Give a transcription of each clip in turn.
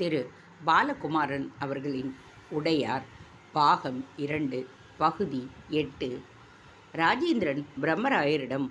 திரு பாலகுமாரன் அவர்களின் உடையார் பாகம் இரண்டு பகுதி எட்டு. ராஜேந்திரன் பிரம்மராயரிடம்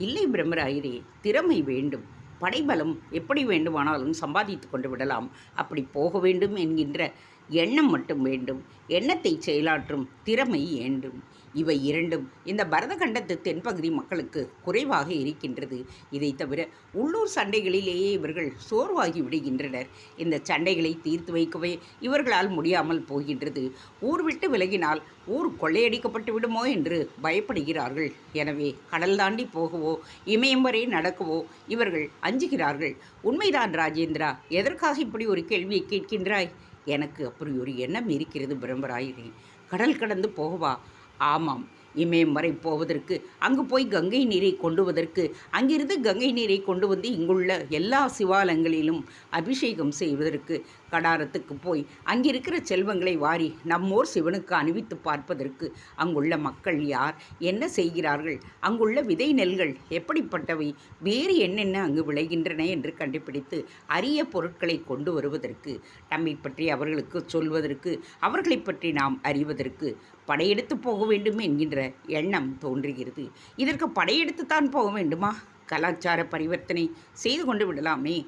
இல்லை பிரம்மராயரே திறமை வேண்டும். படைபலம் எப்படி வேண்டுமானாலும் சம்பாதித்து கொண்டு விடலாம். அப்படி போக வேண்டும் என்கின்ற எண்ணம் மட்டும் வேண்டும். எண்ணத்தை செயலாற்றும் திறமை வேண்டும். இவை இரண்டும் இந்த பரதகண்டத்து தென்பகுதி மக்களுக்கு குறைவாக இருக்கின்றது. இதை தவிர உள்ளூர் சண்டைகளிலேயே இவர்கள் சோர்வாகி விடுகின்றனர். இந்த சண்டைகளை தீர்த்து வைக்கவே இவர்களால் முடியாமல் போகின்றது. ஊர் விட்டு விலகினால் ஊர் கொள்ளையடிக்கப்பட்டு விடுமோ என்று பயப்படுகிறார்கள். எனவே கடல் தாண்டி போகவோ இமயம் வரை நடக்கவோ இவர்கள் அஞ்சுகிறார்கள். உண்மைதான் ராஜேந்திரா எதற்காக இப்படி ஒரு கேள்வியை கேட்கின்றாய்? எனக்கு அப்படி ஒரு எண்ணம் இருக்கிறது பிரம்மராயரே கடல் கடந்து போகவா? ஆமாம். இமயம் வரை போவதற்கு அங்கு போய் கங்கை நீரை கொண்டுவதற்கு அங்கிருந்து கங்கை நீரை கொண்டு வந்து இங்குள்ள எல்லா சிவாலயங்களிலும் அபிஷேகம் செய்வதற்கு கடாரத்துக்கு போய் அங்கிருக்கிற செல்வங்களை வாரி நம்மோர் சிவனுக்கு அணிவித்து பார்ப்பதற்கு அங்குள்ள மக்கள் யார் என்ன செய்கிறார்கள் அங்குள்ள விதை நெல்கள் எப்படிப்பட்டவை வேறு என்னென்ன அங்கு விளைகின்றன என்று கண்டுபிடித்து அரிய பொருட்களை கொண்டு வருவதற்கு நம்மை பற்றி அவர்களுக்கு சொல்வதற்கு அவர்களை பற்றி நாம் அறிவதற்கு படையெடுத்து போக வேண்டும் என்கின்ற எண்ணம் தோன்றுகிறது. இதற்கு படையெடுத்துத்தான் போக வேண்டுமா? கலாச்சார பரிவர்த்தனை செய்து கொண்டு விடலாமே.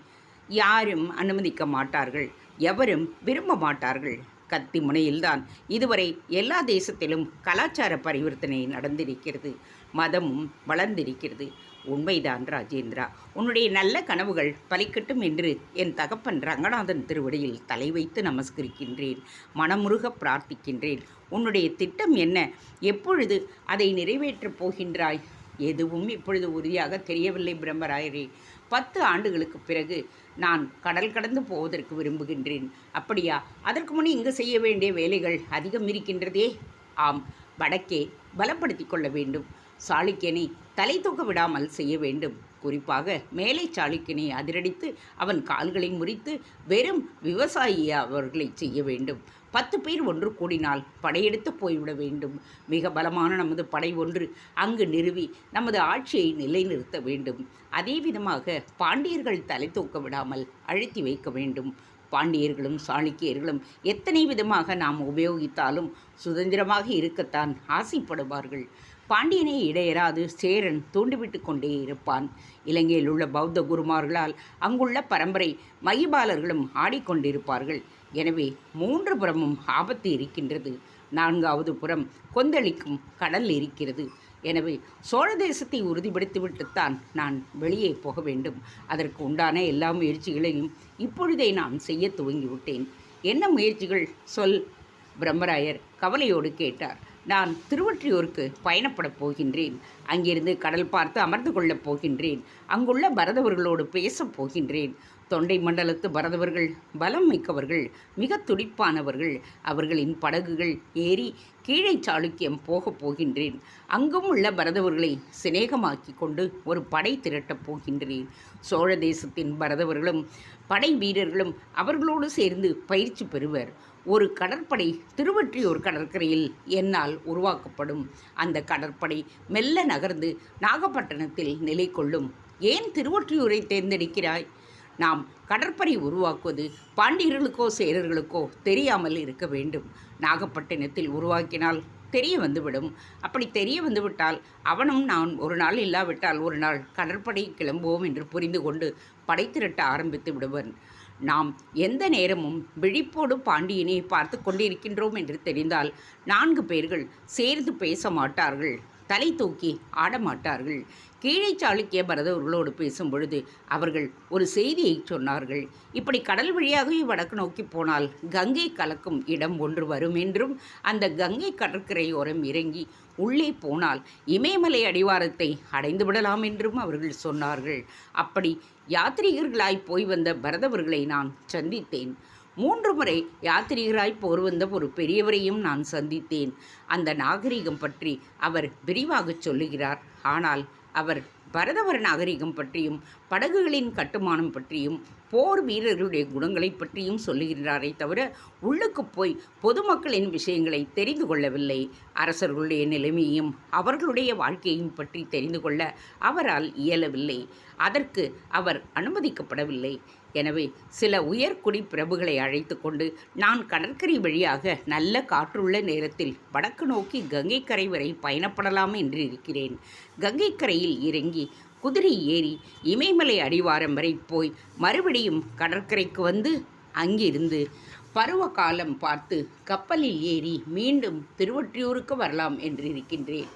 யாரும் அனுமதிக்க மாட்டார்கள். எவரும் விரும்ப மாட்டார்கள். கத்தி முனையில்தான் இதுவரை எல்லா தேசத்திலும் கலாச்சார பரிவர்த்தனை நடந்திருக்கிறது. மதமும் வளர்ந்திருக்கிறது. உண்மைதான் ராஜேந்திரா. உன்னுடைய நல்ல கனவுகள் பலிக்கட்டும் என்று என் தகப்பன் ரங்கநாதன் திருவடியில் தலை வைத்து நமஸ்கரிக்கின்றேன். மனமுருக பிரார்த்திக்கின்றேன். உன்னுடைய திட்டம் என்ன? எப்பொழுது அதை நிறைவேற்றப் போகின்றாய்? எதுவும் இப்பொழுது உறுதியாக தெரியவில்லை பிரம்மராயரே. பத்து ஆண்டுகளுக்கு பிறகு நான் கடல் கடந்து போவதற்கு விரும்புகின்றேன். அப்படியா? அதற்கு முன் இங்கு செய்ய வேண்டிய வேலைகள் அதிகம் இருக்கின்றதே. ஆம் வடக்கே பலப்படுத்தி கொள்ள வேண்டும். சாளுக்கியனை தலை தூக்க விடாமல் செய்ய வேண்டும். குறிப்பாக மேலை சாளுக்கியனை அதிரடித்து அவன் கால்களை முறித்து வெறும் விவசாயி அவர்களை செய்ய வேண்டும். பத்து பேர் ஒன்று கூடினால் படையெடுத்து போய்விட வேண்டும். மிக பலமான நமது படை ஒன்று அங்கு நிறுவி நமது ஆட்சியை நிலைநிறுத்த வேண்டும். அதே விதமாக பாண்டியர்கள் தலை தூக்க விடாமல் அழுத்தி வைக்க வேண்டும். பாண்டியர்களும் சாளுக்கியர்களும் எத்தனை விதமாக நாம் உபயோகித்தாலும் சுதந்திரமாக இருக்கத்தான் ஆசைப்படுவார்கள். பாண்டியனை இடையராது சேரன் தூண்டிவிட்டு கொண்டே இருப்பான். இலங்கையில் உள்ள பௌத்த குருமார்களால் அங்குள்ள பரம்பரை மகிபாலர்களும் ஆடிக்கொண்டிருப்பார்கள். எனவே மூன்று புறமும் ஆபத்து இருக்கின்றது. நான்காவது புறம் கொந்தளிக்கும் கடல் இருக்கிறது. எனவே சோழ தேசத்தை உறுதிப்படுத்திவிட்டுத்தான் நான் வெளியே போக வேண்டும். அதற்கு உண்டான எல்லா முயற்சிகளையும் இப்பொழுதே நான் செய்ய துவங்கிவிட்டேன். என்ன முயற்சிகள்? சொல். பிரம்மராயர் கவலையோடு கேட்டார். நான் திருவொற்றியூருக்கு பயணப்படப் போகின்றேன். அங்கிருந்து கடல் பார்த்து அமர்ந்து கொள்ளப் போகின்றேன். அங்குள்ள பரதவர்களோடு பேசப் போகின்றேன். தொண்டை மண்டலத்து பரதவர்கள் பலம் மிக்கவர்கள் மிக துடிப்பானவர்கள். அவர்களின் படகுகள் ஏறி கீழே சாளுக்கியம் போகப் போகின்றேன். அங்கும் உள்ள பரதவர்களை சிநேகமாக்கி கொண்டு ஒரு படை திரட்டப் போகின்றேன். சோழ தேசத்தின் பரதவர்களும் படை வீரர்களும் அவர்களோடு சேர்ந்து பயிற்சி பெறுவர். ஒரு கடற்படை திருவற்றியூர் கடற்கரையில் என்னால் உருவாக்கப்படும். அந்த கடற்படை மெல்ல நகர்ந்து நாகப்பட்டினத்தில் நிலை கொள்ளும் ஏன் திருவொற்றியூரை தேர்ந்தெடுக்கிறாய்? நாம் கடற்படை உருவாக்குவது பாண்டியர்களுக்கோ சேரர்களுக்கோ தெரியாமல் இருக்க வேண்டும். நாகப்பட்டினத்தில் உருவாக்கினால் தெரிய வந்துவிடும். அப்படி தெரிய வந்துவிட்டால் அவனும் நான் ஒரு நாள் இல்லாவிட்டால் ஒரு நாள் கடற்படை கிளம்புவோம் என்று புரிந்து கொண்டு படை திரட்ட ஆரம்பித்து விடுவன். நாம் எந்த நேரமும் விழிப்போடு பாண்டியனை பார்த்து கொண்டிருக்கின்றோம் என்று தெரிந்தால் நான்கு பேர்கள் சேர்ந்து பேச மாட்டார்கள். தலை தூக்கி ஆடமாட்டார்கள். கீழே சாளுக்கிய பரதவர்களோடு பேசும் பொழுது அவர்கள் ஒரு செய்தியை சொன்னார்கள். இப்படி கடல் வழியாகவே வடக்கு நோக்கி போனால் கங்கை கலக்கும் இடம் ஒன்று வரும் என்றும் அந்த கங்கை கடற்கரையோரம் இறங்கி உள்ளே போனால் இமயமலை அடிவாரத்தை அடைந்து விடலாம் என்றும் அவர்கள் சொன்னார்கள். அப்படி யாத்ரீகர்களாய் போய் வந்த பரதவர்களை நான் சந்தித்தேன். மூன்று முறை யாத்திரிகராய் போர் வந்த ஒரு பெரியவரையும் நான் சந்தித்தேன். அந்த நாகரிகம் பற்றி அவர் விரிவாகச் சொல்லுகிறார். ஆனால் அவர் பரதவர நாகரிகம் பற்றியும் படகுகளின் கட்டுமானம் பற்றியும் போர் வீரர்களுடைய குணங்களை பற்றியும் சொல்லுகிறாரே தவிர உள்ளுக்கு போய் பொதுமக்களின் விஷயங்களை தெரிந்து கொள்ளவில்லை. அரசர்களுடைய நிலைமையையும் அவர்களுடைய வாழ்க்கையையும் பற்றி தெரிந்து கொள்ள அவரால் இயலவில்லை. அதற்கு அவர் அனுமதிக்கப்படவில்லை. எனவே சில உயர்குடி பிரபுகளை அழைத்து கொண்டு நான் கடற்கரை வழியாக நல்ல காற்றுள்ள நேரத்தில் வடக்கு நோக்கி கங்கைக்கரை வரை பயணப்படலாம் என்று இருக்கிறேன். கங்கைக்கரையில் இறங்கி குதிரை ஏறி இமயமலை அடிவாரம் வரை போய் மறுபடியும் கடற்கரைக்கு வந்து அங்கிருந்து பருவ காலம் பார்த்து கப்பலில் ஏறி மீண்டும் திருவொற்றியூருக்கு வரலாம் என்று இருக்கின்றேன்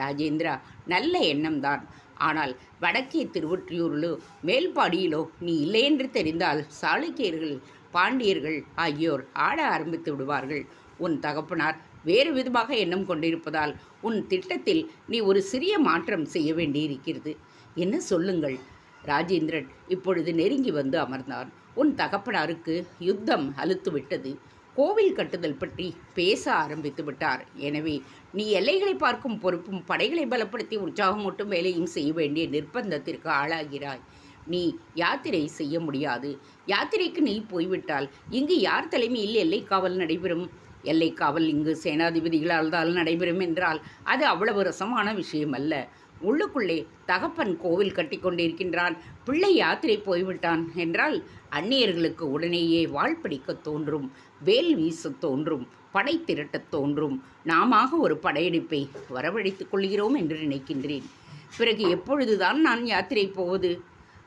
ராஜேந்திரா நல்ல எண்ணம்தான். ஆனால் வடக்கே திருவொற்றியூரிலோ மேல்பாடியிலோ நீ இல்லை என்று தெரிந்தால் சாளுக்கியர்கள் பாண்டியர்கள் ஆகியோர் ஆட ஆரம்பித்து விடுவார்கள். உன் தகப்பனார் வேறு விதமாக எண்ணம் கொண்டிருப்பதால் உன் திட்டத்தில் நீ ஒரு சிறிய மாற்றம் செய்ய வேண்டியிருக்கிறது. என்ன சொல்லுங்கள்? ராஜேந்திரன் இப்பொழுது நெருங்கி வந்து அமர்ந்தான். உன் தகப்பனாருக்கு யுத்தம் அலுத்துவிட்டது. கோவில் கட்டுதல் பற்றி பேச ஆரம்பித்து விட்டார். எனவே நீ எல்லைகளை பார்க்கும் பொறுப்பும் படைகளை பலப்படுத்தி உற்சாகமூட்டும் வேலையும் செய்ய வேண்டிய நிர்பந்தத்திற்கு ஆளாகிறாய். நீ யாத்திரை செய்ய முடியாது. யாத்திரைக்கு நீ போய்விட்டால் இங்கு யார் தலைமையில் எல்லை காவல் நடைபெறும்? எல்லை காவல் இங்கு சேனாதிபதிகளால் தான் நடைபெறும் என்றால் அது அவ்வளவு ரசமான விஷயம் அல்ல உள்ளுக்குள்ளே தகப்பன் கோவில் கட்டி கொண்டிருக்கின்றான் பிள்ளை யாத்திரை போய்விட்டான் என்றால் அந்நியர்களுக்கு உடனேயே வாழ் பிடிக்கத் தோன்றும் வேல் வீச தோன்றும் படை திரட்டத் தோன்றும். நாமாக ஒரு படையெடுப்பை வரவழைத்துக் கொள்கிறோம் என்று நினைக்கின்றேன். பிறகு எப்பொழுதுதான் நான் யாத்திரை போவது?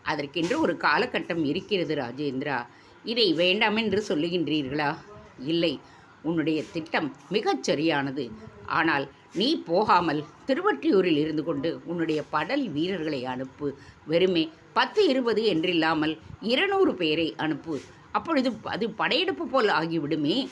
அதற்கென்று ஒரு காலகட்டம் இருக்கிறது ராஜேந்திரா. இதை வேண்டாம் என்று சொல்லுகின்றீர்களா? இல்லை. உன்னுடைய திட்டம் மிகச் சரியானது. ஆனால் நீ போகாமல் திருவற்றியூரில் இருந்து கொண்டு உன்னுடைய படல் வீரர்களை அனுப்பு. வெறுமே பத்து இருபது என்றில்லாமல் இருநூறு பேரை அனுப்பு. அப்பொழுது அது படையெடுப்பு போல் ஆகிவிடுமே.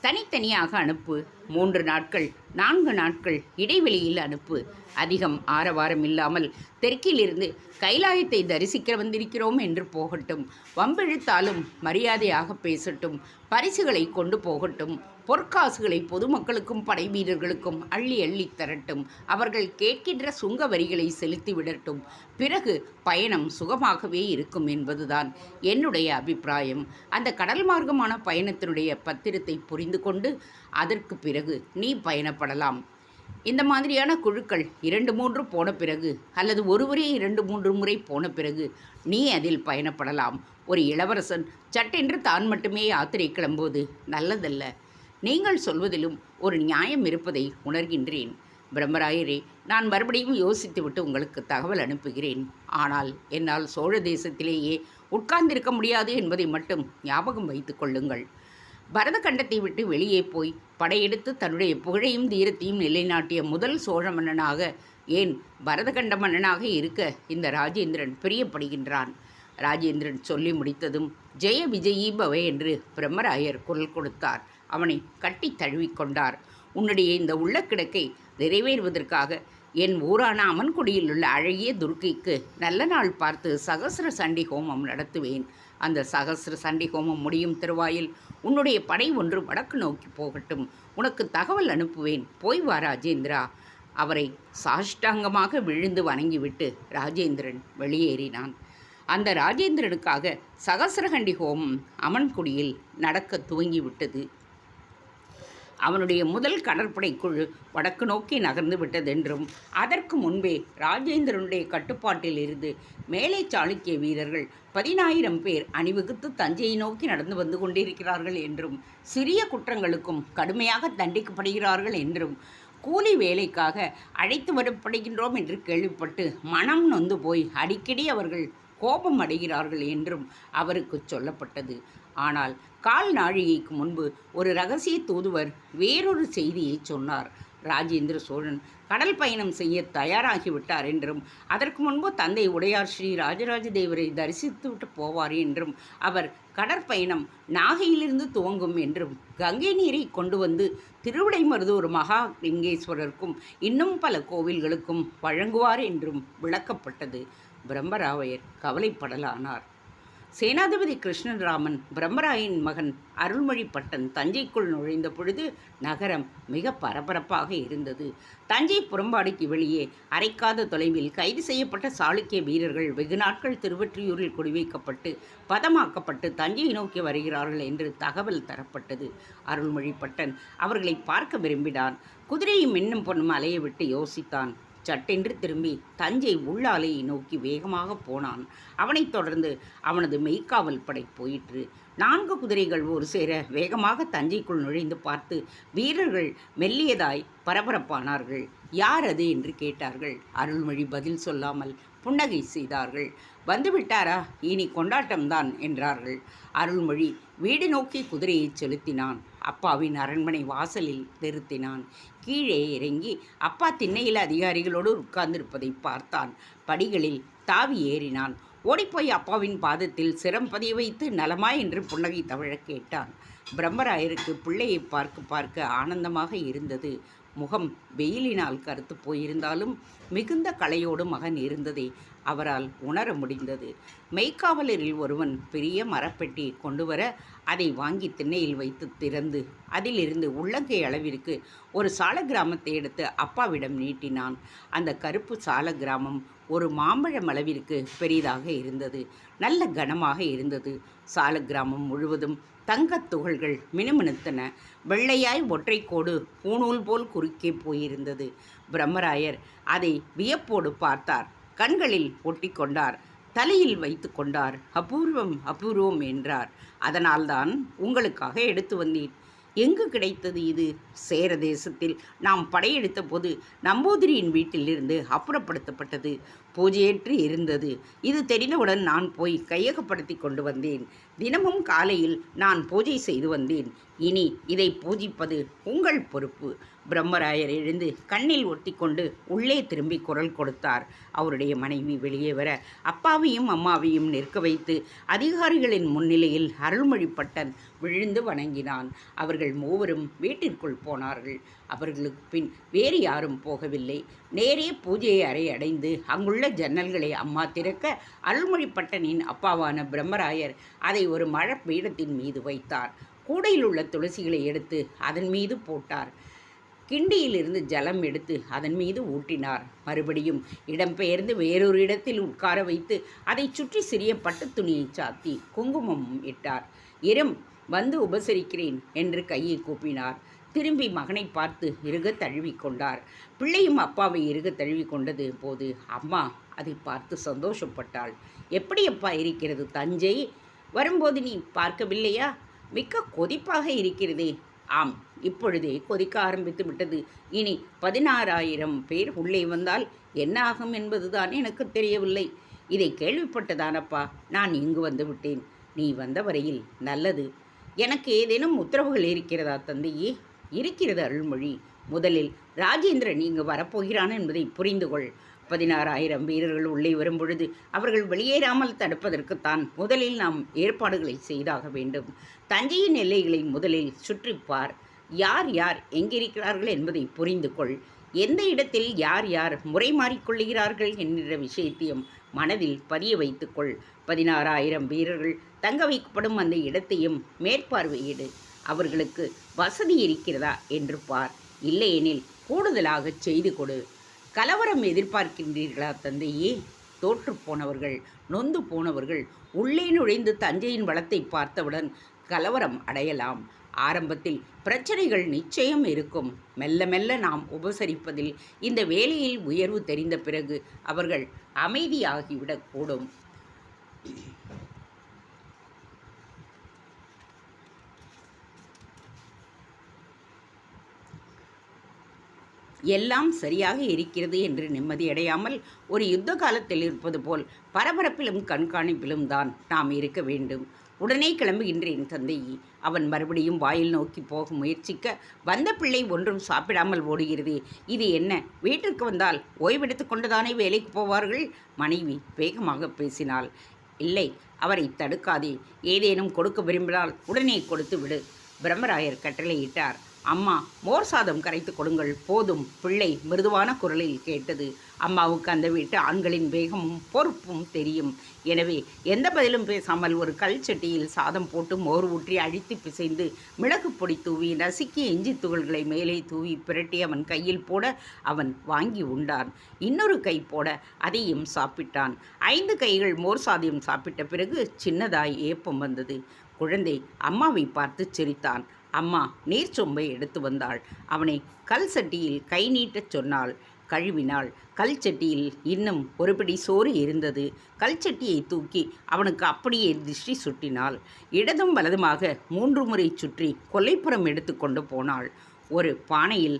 தனித்தனியாக அனுப்பு. மூன்று நாட்கள் நான்கு நாட்கள் இடைவெளியில் அனுப்பு. அதிகம் ஆரவாரம் இல்லாமல் தெற்கிலிருந்து கைலாயத்தை தரிசிக்க வந்திருக்கிறோம் என்று போகட்டும். வம்பிழுத்தாலும் மரியாதையாக பேசட்டும். பரிசுகளை கொண்டு போகட்டும். பொற்காசுகளை பொதுமக்களுக்கும் படை வீரர்களுக்கும் அள்ளி அள்ளி தரட்டும். அவர்கள் கேட்கின்ற சுங்க வரிகளை செலுத்தி விடட்டும். பிறகு பயணம் சுகமாகவே இருக்கும் என்பதுதான் என்னுடைய அபிப்பிராயம். அந்த கடல் மார்க்கமான பயணத்தினுடைய பத்திரத்தை புரிந்து கொண்டு அதற்கு பிறகு நீ பயணப்படலாம். இந்த மாதிரியான குழுக்கள் இரண்டு மூன்று போன பிறகு அல்லது ஒருவரே இரண்டு மூன்று முறை போன பிறகு நீ அதில் பயணப்படலாம். ஒரு இளவரசன் சட்டென்று தான் மட்டுமே யாத்திரை கிளம்புவது நல்லதல்ல. நீங்கள் சொல்வதிலும் ஒரு நியாயம் இருப்பதை உணர்கின்றேன். பிரம்மராயரே நான் மறுபடியும் யோசித்துவிட்டு உங்களுக்கு தகவல் அனுப்புகிறேன். ஆனால் என்னால் சோழ தேசத்திலேயே உட்கார்ந்திருக்க முடியாது என்பதை மட்டும் ஞாபகம் வைத்துக் கொள்ளுங்கள். பரதகண்டத்தை விட்டு வெளியே போய் படையெடுத்து தன்னுடைய புகழையும் தீரத்தையும் நிலைநாட்டிய முதல் சோழ மன்னனாக ஏன் பரதகண்ட மன்னனாக இருக்க இந்த ராஜேந்திரன் பிரியப்படுகின்றான். ராஜேந்திரன் சொல்லி முடித்ததும் ஜெய விஜயீ பவே என்று பிரம்மராயர் குரல் கொடுத்தார். அவனை கட்டி தழுவிக்கொண்டார் உன்னுடைய இந்த உள்ளக்கிடக்கை நிறைவேறுவதற்காக என் ஊரான அமன்குடியில் உள்ள அழகிய துர்க்கைக்கு நல்ல நாள் பார்த்து சகசிர சண்டி ஹோமம் நடத்துவேன். அந்த சகசிர சண்டி ஹோமம் முடியும் திருவாயில் உன்னுடைய படை ஒன்று வடக்கு நோக்கி போகட்டும். உனக்கு தகவல் அனுப்புவேன். போய் வா ராஜேந்திரா. அவரை சாஷ்டாங்கமாக விழுந்து வணங்கிவிட்டு ராஜேந்திரன் வெளியேறினான். அந்த ராஜேந்திரனுக்காக சகசிரகண்டி ஹோமம் அமன்குடியில் நடக்க துவங்கிவிட்டது. அவனுடைய முதல் கடற்படை குழு வடக்கு நோக்கி நகர்ந்து விட்டதென்றும் அதற்கு முன்பே ராஜேந்திரனுடைய கட்டுப்பாட்டில் இருந்து மேலே சாளுக்கிய வீரர்கள் பதினாயிரம் பேர் அணிவகுத்து தஞ்சையை நோக்கி நடந்து வந்து கொண்டிருக்கிறார்கள் என்றும் சிறிய குற்றங்களுக்கும் கடுமையாக தண்டிக்கப்படுகிறார்கள் என்றும் கூலி வேலைக்காக அழைத்து வரப்படுகின்றோம் என்று கேள்விப்பட்டு மனம் நொந்து போய் அடிக்கடி அவர்கள் கோபம் அடைகிறார்கள் என்றும் அவருக்கு சொல்லப்பட்டது. ஆனால் கால் நாழிகைக்கு முன்பு ஒரு ரகசிய தூதுவர் வேறொரு செய்தியை சொன்னார். ராஜேந்திர சோழன் கடல் பயணம் செய்ய தயாராகிவிட்டார் என்றும் அதற்கு முன்பு தந்தை உடையார் ஸ்ரீ ராஜராஜ தேவரை தரிசித்துவிட்டு போவார் என்றும் அவர் கடற்பயணம் நாகையிலிருந்து துவங்கும் என்றும் கங்கை நீரை கொண்டு வந்து திருவிடைமருதூர் மகா லிங்கேஸ்வரருக்கும் இன்னும் பல கோவில்களுக்கும் வழங்குவார் என்றும் விளக்கப்பட்டது. பிரம்மராவையர் கவலைப்படலானார். சேனாதிபதி கிருஷ்ணராமன் பிரம்மராயின் மகன் அருள்மொழிப்பட்டன் தஞ்சைக்குள் நுழைந்த பொழுது நகரம் மிக பரபரப்பாக இருந்தது. தஞ்சை புறம்பாடிக்கு வெளியே அரைக்காத தொலைவில் கைது செய்யப்பட்ட சாளுக்கிய வீரர்கள் வெகு நாட்கள் திருவற்றியூரில் குடிவைக்கப்பட்டு பதமாக்கப்பட்டு தஞ்சையை நோக்கி வருகிறார்கள் என்று தகவல் தரப்பட்டது. அருள்மொழிப்பட்டன் அவர்களை பார்க்க விரும்பினான். குதிரையும் மின்னும் பொண்ணும் அலைய விட்டு யோசித்தான். சட்டென்று திரும்பி தஞ்சை உள்ளாலையை நோக்கி வேகமாக போனான். அவனைத் தொடர்ந்து அவனது மெய்க்காவல் படை போயிற்று. நான்கு குதிரைகள் ஒரு சேர வேகமாக தஞ்சைக்குள் நுழைந்து பார்த்து வீரர்கள் மெல்லியதாய் பரபரப்பானார்கள். யார் அது என்று கேட்டார்கள். அருள்மொழி பதில் சொல்லாமல் புன்னகை செய்தார்கள். வந்துவிட்டாரா? இனி கொண்டாட்டம்தான் என்றார்கள். அருள்மொழி வீடு நோக்கி குதிரையை செலுத்தினான். அப்பாவின் அரண்மனை வாசலில் நிறுத்தினான். கீழே இறங்கி அப்பா திண்ணையில் அதிகாரிகளோடு உட்கார்ந்திருப்பதை பார்த்தான். படிகளில் தாவி ஏறினான். ஓடிப்போய் அப்பாவின் பாதத்தில் சிரம் பதிய வைத்து நலமா என்று புன்னகை தவழ கேட்டான். பிரம்மராயருக்கு பிள்ளையை பார்க்க பார்க்க ஆனந்தமாக இருந்தது. முகம் வெயிலினால் கருத்து போயிருந்தாலும் மிகுந்த கலையோடு மகன் இருந்ததை அவரால் உணர முடிந்தது. மெய்க்காவலரில் ஒருவன் பெரிய மரப்பெட்டியை கொண்டு வர அதை வாங்கி திண்ணையில் வைத்து திறந்து அதிலிருந்து உள்ளங்கை அளவிற்கு ஒரு சால கிராமத்தை எடுத்து அப்பாவிடம் நீட்டினான். அந்த கருப்பு சால கிராமம் ஒரு மாம்பழம் அளவிற்கு பெரிதாக இருந்தது நல்ல கனமாக இருந்தது. சால கிராமம் முழுவதும் தங்கத் துகள்கள் மினுமினுத்தன. வெள்ளையாய் ஒற்றைக்கோடு பூணூல் போல் குறுக்கே போயிருந்தது. பிரம்மராயர் அதை வியப்போடு பார்த்தார். கண்களில் ஒட்டிக்கொண்டார். தலையில் வைத்து கொண்டார். அபூர்வம் அபூர்வம் என்றார். அதனால்தான் உங்களுக்காக எடுத்து வந்தேன். எங்கு கிடைத்தது இது? சேர தேசத்தில் நாம் படையெடுத்த போது நம்பூதிரியின் வீட்டிலிருந்து அப்புறப்படுத்தப்பட்டது. பூஜையற்று இருந்தது. இது தெரிந்தவுடன் நான் போய் கையகப்படுத்தி கொண்டு வந்தேன். தினமும் காலையில் நான் பூஜை செய்து வந்தேன். இனி இதை பூஜிப்பது உங்கள் பொறுப்பு. பிரம்மராயர் எழுந்து கண்ணில் ஒட்டிக்கொண்டு உள்ளே திரும்பி குரல் கொடுத்தார். அவருடைய மனைவி வெளியே வர அப்பாவையும் அம்மாவையும் நிற்க வைத்து அதிகாரிகளின் முன்னிலையில் அருள்மொழிப்பட்டன் விழுந்து வணங்கினான். அவர்கள் மூவரும் வீட்டிற்குள் போனார்கள். அவர்களுக்கு பின் வேறு யாரும் போகவில்லை. நேரே பூஜை அறை அடைந்து அங்குள்ள ஜன்னல்களை அம்மா திறக்க அருள்மொழிப்பட்டனின் அப்பாவான பிரம்மராயர் அதை ஒரு மழை பீடத்தின் மீது வைத்தார். கூடையில் உள்ள துளசிகளை எடுத்து அதன் மீது போட்டார். கிண்டியிலிருந்து ஜலம் எடுத்து அதன் மீது ஊட்டினார். மறுபடியும் இடம்பெயர்ந்து வேறொரு இடத்தில் உட்கார வைத்து அதை சுற்றி சிறிய பட்டு துணியை சாத்தி குங்குமமும் இட்டார். இரும் வந்து உபசரிக்கிறேன் என்று கையை கூப்பினார். திரும்பி மகனை பார்த்து இறுக தழுவிக்கொண்டார் பிள்ளையும் அப்பாவை இறுக தழுவிக்கொண்டது போது அம்மா அதை பார்த்து சந்தோஷப்பட்டாள். எப்படி அப்பா இருக்கிறது தஞ்சை? வரும்போது நீ பார்க்கவில்லையா? மிக்க கொதிப்பாக இருக்கிறதே. ஆம் இப்பொழுதே கொதிக்க ஆரம்பித்து விட்டது. இனி பதினாறாயிரம் பேர் உள்ளே வந்தால் என்ன ஆகும் என்பதுதான் எனக்கு தெரியவில்லை. இதை கேள்விப்பட்டதானப்பா? நான் இங்கு வந்து விட்டேன். நீ வந்த வரையில் நல்லது. எனக்கு ஏதேனும் உத்தரவுகள் இருக்கிறதா தந்தையே இருக்கிறது அருள்மொழி. முதலில் ராஜேந்திரன் இங்கு வரப்போகிறான் என்பதை புரிந்து கொள் பதினாறாயிரம் வீரர்கள் உள்ளே வரும்பொழுது அவர்கள் வெளியேறாமல் தடுப்பதற்குத்தான் முதலில் நாம் ஏற்பாடுகளை செய்தாக வேண்டும். தஞ்சையின் எல்லைகளை முதலில் சுற்றிப்பார் யார் யார் எங்கிருக்கிறார்கள் என்பதை புரிந்து கொள் எந்த இடத்தில் யார் யார் முறை மாறிக்கொள்ளுகிறார்கள் என்கிற விஷயத்தையும் மனதில் பதிய வைத்துக்கொள். பதினாறாயிரம் வீரர்கள் தங்க வைக்கப்படும் அந்த இடத்தையும் மேற்பார்வையிடு. அவர்களுக்கு வசதி இருக்கிறதா என்று பார். இல்லையெனில் கூடுதலாக செய்து கொடு. கலவரம் எதிர்பார்க்கின்றீர்களா தந்தையே? தோற்று போனவர்கள் நொந்து போனவர்கள் உள்ளே நுழைந்து தஞ்சையின் வளத்தை பார்த்தவுடன் கலவரம் அடையலாம். ஆரம்பத்தில் பிரச்சனைகள் நிச்சயம் இருக்கும். மெல்ல மெல்ல நாம் உபசரிப்பதில் இந்த வேலையில் உயர்வு தெரிந்த பிறகு அவர்கள் அமைதியாகிவிடக்கூடும் எல்லாம் சரியாக இருக்கிறது என்று நிம்மதியடையாமல் ஒரு யுத்த காலத்தில் இருப்பது போல் பரபரப்பிலும் கண்காணிப்பிலும் தான் நாம் இருக்க வேண்டும். உடனே கிளம்புகின்றேன் தந்தை. அவன் மறுபடியும் வாயில் நோக்கி போக முயற்சிக்க வந்த பிள்ளை ஒன்றும் சாப்பிடாமல் ஓடுகிறது இது என்ன? வீட்டிற்கு வந்தால் ஓய்வெடுத்து கொண்டுதானே வேலைக்கு போவார்கள்? மனைவி வேகமாக பேசினாள். இல்லை அவரை தடுக்காதே ஏதேனும் கொடுக்க விரும்பினால் உடனே கொடுத்து விடு பிரம்மராயர் கட்டளையிட்டார். அம்மா மோர் சாதம் கரைத்து கொடுங்கள். போதும் பிள்ளை மிருதுவான குரலில் கேட்டது. அம்மாவுக்கு அந்த வீட்டு ஆண்களின் வேகமும் பொறுப்பும் தெரியும். எனவே எந்த பதிலும் பேசாமல் ஒரு கல் சட்டியில் சாதம் போட்டு மோர் ஊற்றி அழித்து பிசைந்து மிளகு பொடி தூவி நசுக்கிய இஞ்சி துகள்களை மேலே தூவி பிரட்டி அவன் கையில் போட அவன் வாங்கி உண்டான். இன்னொரு கை போட அதையும் சாப்பிட்டான். ஐந்து கைகள் மோர் சாதம் சாப்பிட்ட பிறகு சின்னதாய் ஏப்பம் வந்தது. குழந்தை அம்மாவை பார்த்து சிரித்தான். அம்மா நீர் சொம்பை எடுத்து வந்தாள். அவனை கல் சட்டியில் கை நீட்டச் சொன்னாள். கழுவினாள். கல் சட்டியில் இன்னும் ஒருபடி சோறு இருந்தது. கல் சட்டியை தூக்கி அவனுக்கு அப்படியே திருஷ்டி சுட்டினாள். இடதும் வலதுமாக மூன்று முறை சுற்றி கொல்லைப்புறம் எடுத்து கொண்டு போனாள். ஒரு பானையில்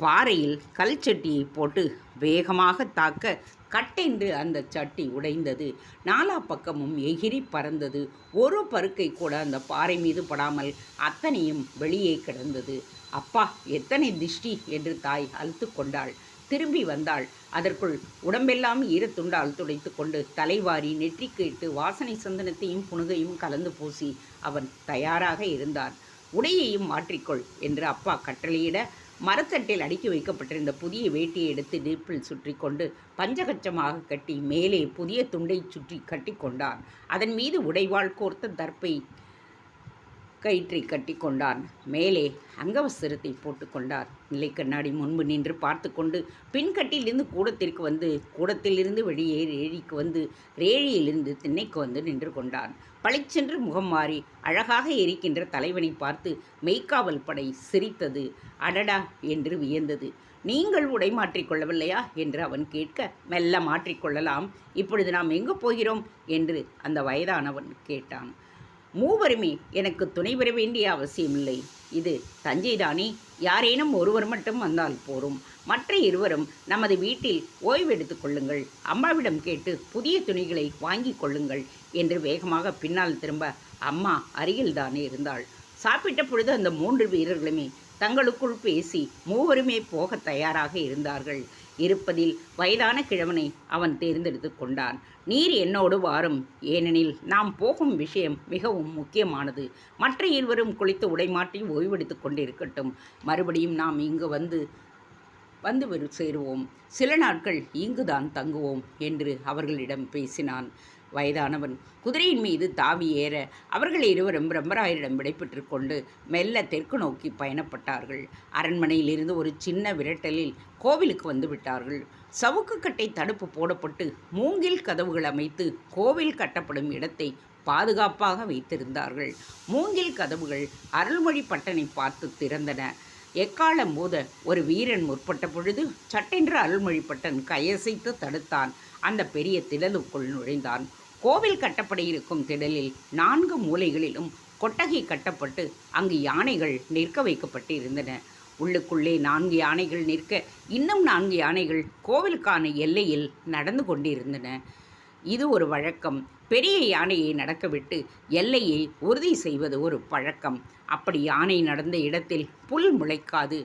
பாறையில் கல் சட்டியை போட்டு வேகமாக தாக்க கட்டென்று அந்த சட்டி உடைந்தது. நாலா பக்கமும் எகிரி பறந்தது. ஒரு பருக்கை கூட அந்த பாறை மீது படாமல் அத்தனையும் வெளியே கிடந்தது. அப்பா எத்தனை திஷ்டி? என்று தாய் அழுத்து கொண்டாள். திரும்பி வந்தாள். அதற்குள் உடம்பெல்லாம் ஈரத்துண்டால் துடைத்து கொண்டு தலைவாரி நெற்றிக்கு இட்டு வாசனை சந்தனத்தையும் புனுகையும் கலந்து பூசி அவன் தயாராக இருந்தான். உடையையும் மாற்றிக்கொள் என்று அப்பா கட்டளையிட மரத்தட்டில் அடுக்கி வைக்கப்பட்டிருந்த புதிய வேட்டியை எடுத்து நெருப்பில் சுற்றி கொண்டு பஞ்சகச்சமாக கட்டி மேலே புதிய துண்டை சுற்றி கட்டி கொண்டான். அதன் மீது உடைவாள் கோர்த்த தர்ப்பை கயிற்றை கட்டி கொண்டான் மேலே அங்கவஸ்திரத்தை போட்டுக்கொண்டார். நிலை கண்ணாடி முன்பு நின்று பார்த்து கொண்டு பின்கட்டிலிருந்து கூடத்திற்கு வந்து கூடத்திலிருந்து வெளியே ரேழிக்கு வந்து ரேழியிலிருந்து திண்ணைக்கு வந்து நின்று கொண்டான். பளிச்சென்று முகம் மாறி அழகாக இருக்கின்ற தலைவனை பார்த்து மெய்க்காவல் படை சிரித்தது. அடடா! என்று வியந்தது. நீங்கள் உடை மாற்றிக்கொள்ளவில்லையா என்று அவன் கேட்க மெல்ல மாற்றிக்கொள்ளலாம் இப்பொழுது நாம் எங்கு போகிறோம்? என்று அந்த வயதானவன் கேட்டான். மூவருமே எனக்கு துணை பெற வேண்டிய அவசியமில்லை. இது தஞ்சை தானே யாரேனும் ஒருவர் மட்டும் வந்தால் போரும். மற்ற இருவரும் நமது வீட்டில் ஓய்வெடுத்துக் கொள்ளுங்கள். அம்மாவிடம் கேட்டு புதிய துணிகளை வாங்கி கொள்ளுங்கள் என்று வேகமாக பின்னால் திரும்ப அம்மா அருகில்தானே இருந்தாள். சாப்பிட்ட பொழுது அந்த மூன்று வீரர்களுமே தங்களுக்குள் பேசி மூவருமே போக தயாராக இருந்தார்கள். இருப்பதில் வயதான கிழவனை அவன் தேர்ந்தெடுத்து கொண்டான். நீர் என்னோடு வாரும். ஏனெனில் நாம் போகும் விஷயம் மிகவும் முக்கியமானது. மற்ற இருவரும் குளித்து உடைமாட்டி ஓய்வெடுத்து கொண்டிருக்கட்டும். மறுபடியும் நாம் இங்கு வந்து வந்து சேருவோம். சில நாட்கள் இங்குதான் தங்குவோம் என்று அவர்களிடம் பேசினான். வயதானவன். குதிரையின் மீது தாவி ஏற அவர்கள் இருவரும் பிரம்மராயரிடம் விடைபெற்று கொண்டு மெல்ல தெற்கு நோக்கி பயணப்பட்டார்கள். அரண்மனையிலிருந்து ஒரு சின்ன விரட்டலில் கோவிலுக்கு வந்து விட்டார்கள். சவுக்கு கட்டை தடுப்பு போடப்பட்டு மூங்கில் கதவுகள் அமைத்து கோவில் கட்டப்படும் இடத்தை பாதுகாப்பாக வைத்திருந்தார்கள். மூங்கில் கதவுகள் அருள்மொழி பட்டனை பார்த்து திறந்தன. எக்காலம் மோத ஒரு வீரன் முற்பட்ட பொழுது சட்டென்று அருள்மொழிப்பட்டன் கையசைத்து தடுத்தான். அந்த பெரிய திடலுக்குள் நுழைந்தான். கோவில் கட்டப்பட இருக்கும் திடலில் நான்கு மூலைகளிலும் கொட்டகை கட்டப்பட்டு அங்கு யானைகள் நிற்க வைக்கப்பட்டு இருந்தன உள்ளுக்குள்ளே நான்கு யானைகள் நிற்க இன்னும் நான்கு யானைகள் கோவிலுக்கான எல்லையில் நடந்து கொண்டிருந்தன. இது ஒரு வழக்கம். பெரிய யானையை நடக்கவிட்டு எல்லையை உறுதி செய்வது ஒரு பழக்கம். அப்படி யானை நடந்த இடத்தில் புல் முளைக்காது.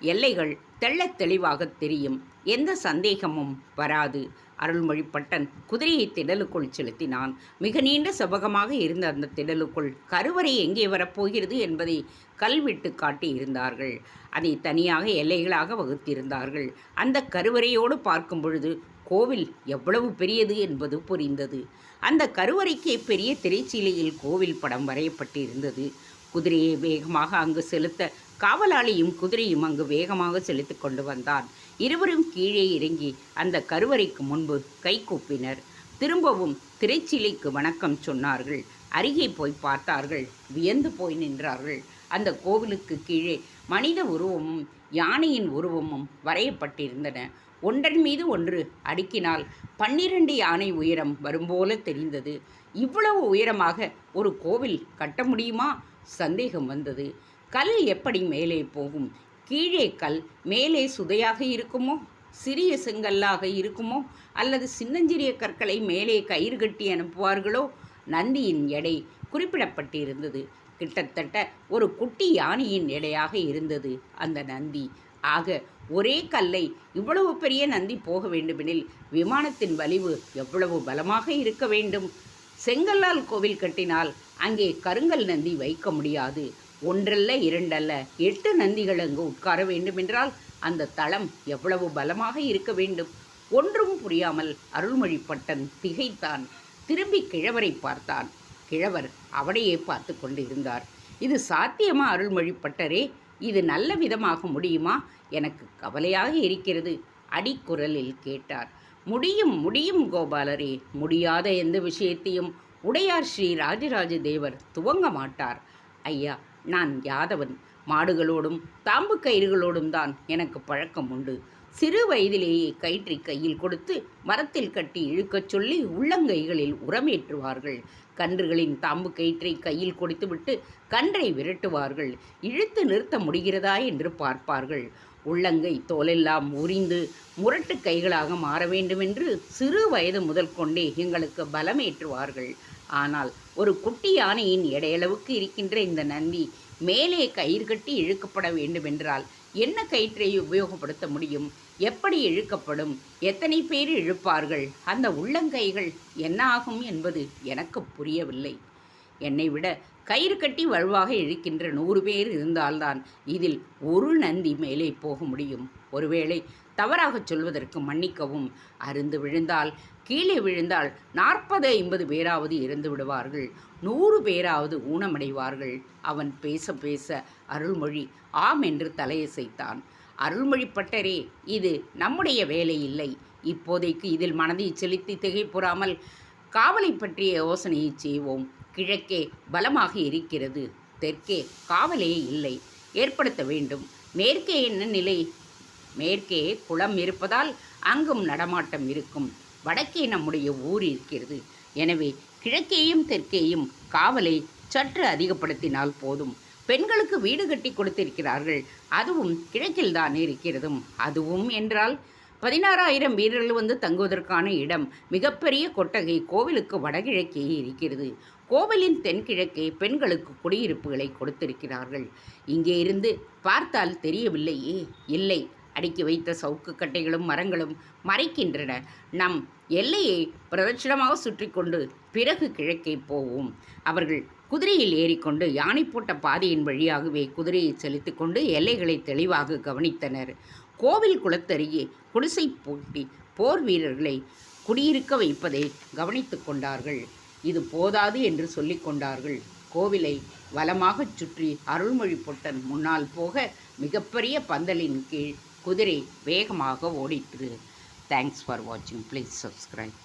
எல்லைகள் தெள்ளத் தெளிவாக தெரியும். எந்த சந்தேகமும் வராது. அருள்மொழிப்பட்டன் குதிரையை திடலுக்குள் செலுத்தினான். மிக நீண்ட செவகமாக இருந்த அந்த திடலுக்குள் கருவறை எங்கே வரப்போகிறது என்பதை கல்விட்டு காட்டி இருந்தார்கள். அதை தனியாக எல்லைகளாக வகுத்திருந்தார்கள். அந்த கருவறையோடு பார்க்கும் பொழுது கோவில் எவ்வளவு பெரியது என்பது புரிந்தது. அந்த கருவறைக்கே பெரிய திரைச்சீலையில் கோவில் படம் வரையப்பட்டிருந்தது. குதிரையை வேகமாக அங்கு செலுத்த காவலாளியும் குதிரையும் அங்கு வேகமாக செலுத்திக் கொண்டு வந்தான். இருவரும் கீழே இறங்கி அந்த கருவறைக்கு முன்பு கை கூப்பினர். திரும்பவும் திரைச்சிலைக்கு வணக்கம் சொன்னார்கள். அருகே போய் பார்த்தார்கள். வியந்து போய் நின்றார்கள். அந்த கோவிலுக்கு கீழே மனித உருவமும் யானையின் உருவமும் வரையப்பட்டிருந்தன. ஒன்றன் மீது ஒன்று அடுக்கினால் பன்னிரண்டு யானை உயரம் வரும்போல தெரிந்தது. இவ்வளவு உயரமாக ஒரு கோவில் கட்ட முடியுமா? சந்தேகம் வந்தது. கல் எப்படி மேலே போகும்? கீழே கல் மேலே சுதையாக இருக்குமோ? சிறிய செங்கல்லாக இருக்குமோ? அல்லது சின்னஞ்சிறிய கற்களை மேலே கயிறு கட்டி அனுப்புவார்களோ? நந்தியின் எடை குறிப்பிடப்பட்டிருந்தது. கிட்டத்தட்ட ஒரு குட்டி யானையின் எடையாக இருந்தது அந்த நந்தி. ஆக ஒரே கல்லை இவ்வளவு பெரிய நந்தி போக வேண்டுமெனில் விமானத்தின் வலிவு எவ்வளவு பலமாக இருக்க வேண்டும்? செங்கல்லால் கோவில் கட்டினால் அங்கே கருங்கல் நந்தி வைக்க முடியாது. ஒன்றல்ல இரண்டல்ல. எட்டு நந்திகள் அங்கு உட்கார வேண்டுமென்றால் அந்த தளம் எவ்வளவு பலமாக இருக்க வேண்டும்? ஒன்றும் புரியாமல் அருள்மொழிப்பட்டன் திகைத்தான். திரும்பி கிழவரை பார்த்தான். கிழவர் அவனையே பார்த்து கொண்டு இருந்தார் இது சாத்தியமா அருள்மொழிப்பட்டரே? இது நல்ல விதமாக முடியுமா? எனக்கு கவலையாக இருக்கிறது அடிக்குரலில் கேட்டார். முடியும் முடியும் கோபாலரே. முடியாத எந்த விஷயத்தையும் உடையார் ஸ்ரீ ராஜராஜ தேவர் துவங்க மாட்டார். ஐயா நான் யாதவன். மாடுகளோடும் தாம்பு கயிறுகளோடும் தான் எனக்கு பழக்கம் உண்டு. சிறு வயதிலேயே கயிற்றை கையில் கொடுத்து மரத்தில் கட்டி இழுக்கச் சொல்லி உள்ளங்கைகளில் உரமேற்றுவார்கள். கன்றுகளின் தாம்பு கயிற்றை கையில் கொடுத்துவிட்டு கன்றை விரட்டுவார்கள். இழுத்து நிறுத்த முடிகிறதா என்று பார்ப்பார்கள். உள்ளங்கை தோலெல்லாம் உரிந்து முரட்டு கைகளாக மாற வேண்டுமென்று சிறு வயது முதல் கொண்டே எங்களுக்கு பலமேற்றுவார்கள். ஆனால் ஒரு குட்டி யானையின் எடையளவுக்கு இருக்கின்ற இந்த நந்தி மேலே கயிறு கட்டி இழுக்கப்பட வேண்டுமென்றால் என்ன கயிற்றை உபயோகப்படுத்த முடியும்? எப்படி இழுக்கப்படும்? எத்தனை பேர் இழுப்பார்கள்? அந்த உள்ளங்கைகள் என்ன ஆகும் என்பது எனக்கு புரியவில்லை. என்னை விட கயிறு கட்டி வலுவாக இழுக்கின்ற நூறு பேர் இருந்தால்தான் இதில் ஒரு நந்தி மேலே போக முடியும். ஒருவேளை தவறாகச் சொல்வதற்கு மன்னிக்கவும். அருந்து விழுந்தால் கீழே விழுந்தால் நாற்பது ஐம்பது பேராவது இறந்து விடுவார்கள். நூறு பேராவது ஊனமடைவார்கள். அவன் பேச பேச அருள்மொழி ஆம் என்று தலையசைத்தான் அருள்மொழி பட்டரே இது நம்முடைய வேலை இல்லை. இப்போதைக்கு இதில் மனதை செலுத்தி திகைப்புறாமல் காவலை பற்றிய யோசனையை செய்வோம். கிழக்கே பலமாக இருக்கிறது. தெற்கே காவலே இல்லை. ஏற்படுத்த வேண்டும். மேற்கே என்ன நிலை? மேற்கே குளம் இருப்பதால் அங்கும் நடமாட்டம் இருக்கும். வடக்கே நம்முடைய ஊர் இருக்கிறது. எனவே கிழக்கேயும் தெற்கேயும் காவலை சற்று அதிகப்படுத்தினால் போதும். பெண்களுக்கு வீடு கட்டி கொடுத்திருக்கிறார்கள். அதுவும் கிழக்கில் தான் இருக்கிறதும். அதுவும் என்றால் பதினாறாயிரம் வீரர்கள் வந்து தங்குவதற்கான இடம் மிகப்பெரிய கொட்டகை கோவிலுக்கு வடகிழக்கே இருக்கிறது. கோவிலின் தென்கிழக்கே பெண்களுக்கு குடியிருப்புகளை கொடுத்திருக்கிறார்கள். இங்கே இருந்து பார்த்தால் தெரியவில்லையே. இல்லை. அடுக்கி வைத்த சவுக்கு கட்டைகளும் மரங்களும் மறைக்கின்றன. நம் எல்லையை பிரதட்சிணமாக சுற்றி கொண்டு பிறகு கிழக்கே போவோம். அவர்கள் குதிரையில் ஏறிக்கொண்டு யானை போட்ட பாதையின் வழியாகவே குதிரையை செலுத்தி கொண்டு எல்லைகளை தெளிவாக கவனித்தனர். கோவில் குளத்தருகே குடிசை போட்டி போர் வீரர்களை குடியிருக்க வைப்பதை கவனித்து கொண்டார்கள். இது போதாது என்று சொல்லிக் கொண்டார்கள். கோவிலை வலமாகச் சுற்றி அருள்மொழி பொட்டன் முன்னால் போக மிகப்பெரிய பந்தலின் கீழ் குதிரை வேகமாக ஓடிற்று தேங்க்ஸ் ஃபார் வாட்சிங் ப்ளீஸ் சப்ஸ்கிரைப்